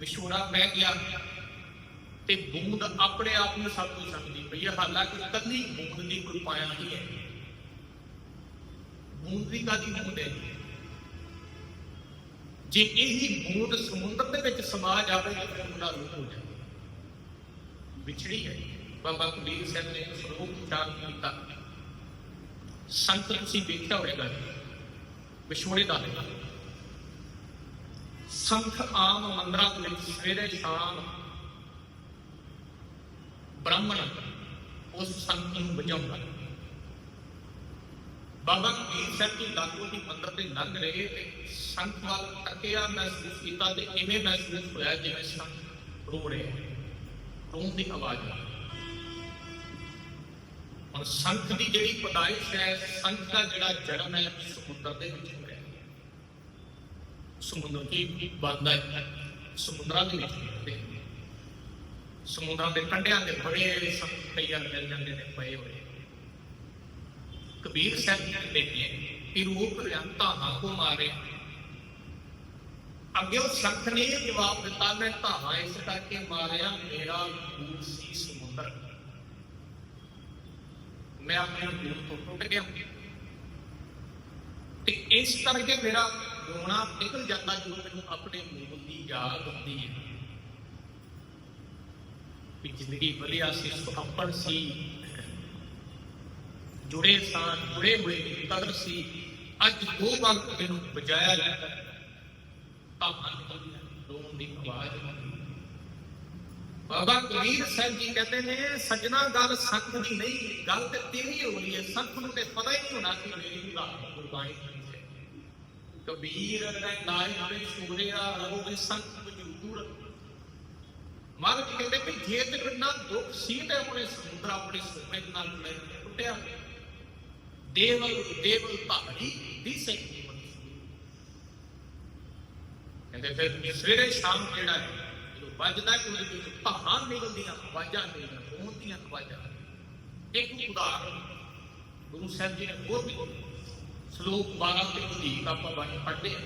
ਵਿਛੋੜਾ ਪੈ ਗਿਆ। ਤੇ ਬੂੰਦ ਆਪਣੇ ਆਪ ਨੂੰ ਸਭ ਕੁਝ ਸਮਝਦੀ ਪਈ ਹੈ ਹਾਲਾਂਕਿ ਕੱਲੀ ਬੂੰਦ ਦੀ ਕੋਈ ਪਾਇਆ ਹੈ। ਬੂੰਦ ਦੀ ਕਾਦੀ ਬੂੰਦ ਹੈ? ਜੇ ਇਹੀ ਬੂੰਦ ਸਮੁੰਦਰ ਦੇ ਵਿੱਚ ਸਮਾ ਜਾਵੇ, ਤਾਂ ਫਿਰ ਉਹਦਾ ਰੂਪ ਹੋ ਜਾਵੇ। ਵਿਛੜੀ ਹੈ। ਬਾਬਾ ਕਬੀਰ ਸਾਹਿਬ ਨੇ ਸਰੂਪ ਉਚਾਰਨ ਕੀਤਾ। ਸੰਤ ਤੁਸੀਂ ਵੇਖਿਆ ਹੋਵੇਗਾ। ਵਿਛੋੜੇ ਦਾ ਨਹੀਂ ਸੰਤ ਆਮ ਮੰਦਰਾਂ ਦੇ ਵਿੱਚ ਸਵੇਰੇ ਸ਼ਾਮ ਬ੍ਰਾਹਮਣ ਉਸ ਸੰਤ ਨੂੰ ਵਜਾਉਂਦਾ। ਬਾਬਾ ਕਬੀਰ ਸਾਹਿਬ ਜੀ ਦਾਤੂ ਦੀ ਮੰਦਰ ਤੇ ਲੰਘ ਰਹੇ ਤੇ ਸੰਤ ਵੱਲ ਤੱਕਿਆ ਮਹਿਸੂਸ ਕੀਤਾ ਤੇ ਇਵੇਂ ਮਹਿਸੂਸ ਹੋਇਆ ਜਿਵੇਂ ਸੰਤ ਰੋ ਰਹੇ ਰੋਣ ਦੀ ਆਵਾਜ਼ ਆ ਹੁਣ ਸੰਤ ਦੀ ਜਿਹੜੀ ਪਦਾਇਸ਼ ਹੈ ਸੰਤ ਦਾ ਜਿਹੜਾ ਜਨਮ ਹੈ ਸਮੁੰਦਰ ਦੇ ਵਿੱਚ ਹੋਇਆ ਸਮੁੰਦਰ ਕੀ ਬੰਦਾ ਸਮੁੰਦਰਾਂ ਦੇ ਵਿੱਚ ਹੁੰਦੇ। ਸਮੁੰਦਰਾਂ ਦੇ ਕੰਢਿਆਂ ਦੇ ਬੜੇ ਸੰਤ ਮਿਲ ਜਾਂਦੇ ਨੇ, ਪਏ ਹੋਏ ਕਬੀਰ ਸਾਹਿਬ ਨੇ ਦੇਖਿਆ ਕਿ ਰੂਪ ਰਿਆਂਤਾ ਨਾ ਮਾਰੇ। ਅੱਗੇ ਉਹ ਸੰਤ ਨੇ ਜਵਾਬ ਦਿੱਤਾ, ਮੈਂ ਧਾਵਾ ਇਸ ਕਰਕੇ ਮਾਰਿਆ, ਮੇਰਾ ਰੂਪ ਸੀ ਸਮੁੰਦਰ। ਮੈਂ ਆਪਣੇ ਰੂਪ ਤੋਂ ਟੁੱਟ ਗਿਆ। ਤੇ ਇਸ ਕਰਕੇ ਮੇਰਾ ਰੋਣਾ ਨਿਕਲ ਜਾਂਦਾ ਜਦੋਂ ਮੈਨੂੰ ਆਪਣੇ ਮੂਲ ਦੀ ਯਾਦ ਆਉਂਦੀ ਹੈ। ਵੀ ਜ਼ਿੰਦਗੀ ਵਧੀਆ ਸੀ ਸੁਖਪਣ ਸੀ। ਜੁੜੇ ਸਾਂ, ਜੁੜੇ ਹੋਏ ਕਦਰ ਸੀ। ਅੱਜ ਦੋ ਵਕਤ ਮੈਨੂੰ ਬਚਾਇਆ ਜਾਂਦਾ ਤਾਂ ਮਨ ਰੋਣ ਦੀ ਆਵਾਜ਼ ਬਾਬਾ ਕਬੀਰ ਸਾਹਿਬ ਜੀ ਕਹਿੰਦੇ ਨੇ, ਸੱਜਣਾ ਗੱਲ ਸੰਤ ਦੀ ਨਹੀਂ, ਗੱਲ ਤੇ ਤੇਰੀ ਹੋ ਰਹੀ ਹੈ ਸੰਤ ਨੂੰ ਤੇ ਪਤਾ ਹੀ ਨਹੀਂ ਹੋਣਾ ਕਿ ਮੇਰੀ ਗੱਲ ਗੁਰਬਾਣੀ ਕਬੀਰ ਨੇ ਨਾਇ ਨਾਲੇ ਸੂਰਿਆ ਰਹੋਗੇ ਸੰਤ ਬਜੂਰ ਮਹਾਰਾਜ ਜੀ ਕਹਿੰਦੇ ਕਿ ਜੇ ਤੇ ਕਿੰਨਾ ਦੁੱਖ ਸੀ ਤੇ ਆਪਣੇ ਸਮੁੰਦਰ ਆਪਣੇ ਸੁਪਨੇ ਨਾਲ ਲੈ ਟੁੱਟਿਆ ਦੇਵਲ ਦੇਵਲ ਭਾਰੀ ਦੀ ਸੈਂਤੀ ਕਹਿੰਦੇ ਫਿਰ ਸਵੇਰੇ ਸ਼ਾਮ ਜਿਹੜਾ ਜਦੋਂ ਵੱਜਦਾ ਕਿ ਉਹਦੇ ਵਿੱਚ ਭਾਂ ਨਿਕਲਦੀਆਂ ਆਵਾਜ਼ਾਂ ਨੇ ਖੂਨ ਦੀਆਂ ਆਵਾਜ਼ਾਂ ਇੱਕ ਉਦਾਹਰਨ ਗੁਰੂ ਸਾਹਿਬ ਜੀ ਨੇ ਹੋਰ ਵੀ ਸ਼ਲੋਕ 12 ਤੇ ਵਧੇਕ ਆਪਾਂ ਬਾਣੀ ਪੜ੍ਹਦੇ ਹਾਂ।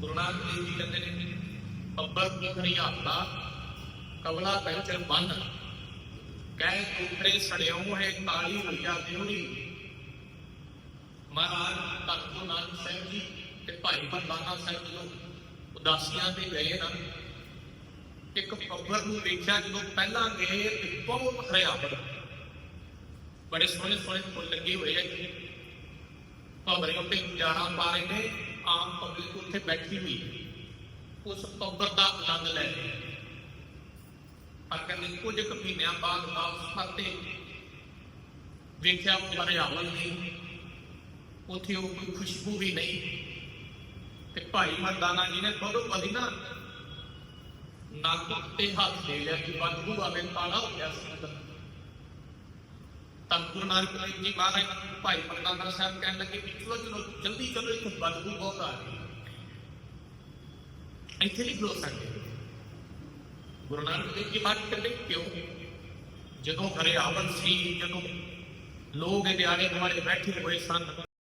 ਗੁਰੂ ਨਾਨਕ ਦੇਵ ਜੀ ਕਹਿੰਦੇ ਨੇ ਅੱਬਰ ਕੀ ਹੱਤਾ ਕਵਲਾ ਪਹਿਚਰ ਬੰਨ। ਕਹਿ ਉਪਰੇ ਸੜਿਓ ਹੈ ਕਾਲੀ ਹੋਈਆ ਬਿਉਣੀ। ਮਹਾਰਾਜ ਧੰਨ ਨਾਨਕ ਸਾਹਿਬ ਜੀ ਤੇ ਭਾਈ ਬੰਦਾਨਾ ਸਾਹਿਬ ਜਦੋਂ ਉਦਾਸੀਆਂ ਤੇ ਗਏ ਨਾ। ਇੱਕ ਪੱਬਰ ਨੂੰ ਵੇਖਿਆ ਜਦੋਂ ਪਹਿਲਾਂ ਗਏ ਤੇ ਬਹੁਤ ਹਰਿਆਵਲ। ਬੜੇ ਸੋਹਣੇ ਸੋਹਣੇ ਫੁੱਲ ਲੱਗੇ ਹੋਏ ਆ। ਪੱਬਰੇ ਉੱਤੇ ਜਾਣਾ ਪਾ ਰਹੇ ਨੇ। ਆਮ ਪਬਲਿਕ ਉੱਥੇ ਬੈਠੀ ਹੋਈ ਉਸ ਪੱਬਰ ਦਾ ਆਨੰਦ ਲੈ ਰਹੇ ਪਰ ਕਹਿੰਦੇ ਕੁਝ ਕੁ ਮਹੀਨਿਆਂ ਬਾਅਦ ਵਾਪਸ ਪਰਤੇ ਵੇਖਿਆ ਉਹ ਨਹੀਂ ਉੱਥੇ ਉਹ ਕੋਈ ਖੁਸ਼ਬੂ ਵੀ ਨਹੀਂ। ਤੇ ਭਾਈ ਮਰਦਾਨਾ ਜੀ ਨੇ ਥੋੜੋ ਬਦੀ ਨਾ ਤੇ ਹੱਥ ਦੇ ਲਿਆ ਕਿ ਬਦਬੂ ਆਵੇ, ਕਾਲਾ ਹੋ ਗਿਆ ਸੀ। ਗੁਰੂ ਨਾਨਕ ਦੇਵ ਜੀ ਮਹਾਰਾਜ, ਭਾਈ ਮਰਦਾਨਾ ਸਾਹਿਬ ਕਹਿਣ ਲੱਗੇ ਕਿ ਚਲੋ ਚਲੋ, ਜਲਦੀ ਚਲੋ ਇੱਕ ਬਦਬੂ ਬਹੁਤ ਆ ਰਹੀ ਹੈ। ਇੱਥੇ ਨਹੀਂ ਖਲੋ ਸਕਦੇ। ਗੁਰੂ ਨਾਨਕ ਦੇਵ ਜੀ ਮਹਾਰਾਜ ਕਹਿੰਦੇ, ਕਿਉਂ? ਜਦੋਂ ਹਰਿਆਵਲ ਸੀ, ਜਦੋਂ ਲੋਕ ਇਹਦੇ ਆਲੇ ਦੁਆਲੇ ਬੈਠੇ ਹੋਏ ਸਨ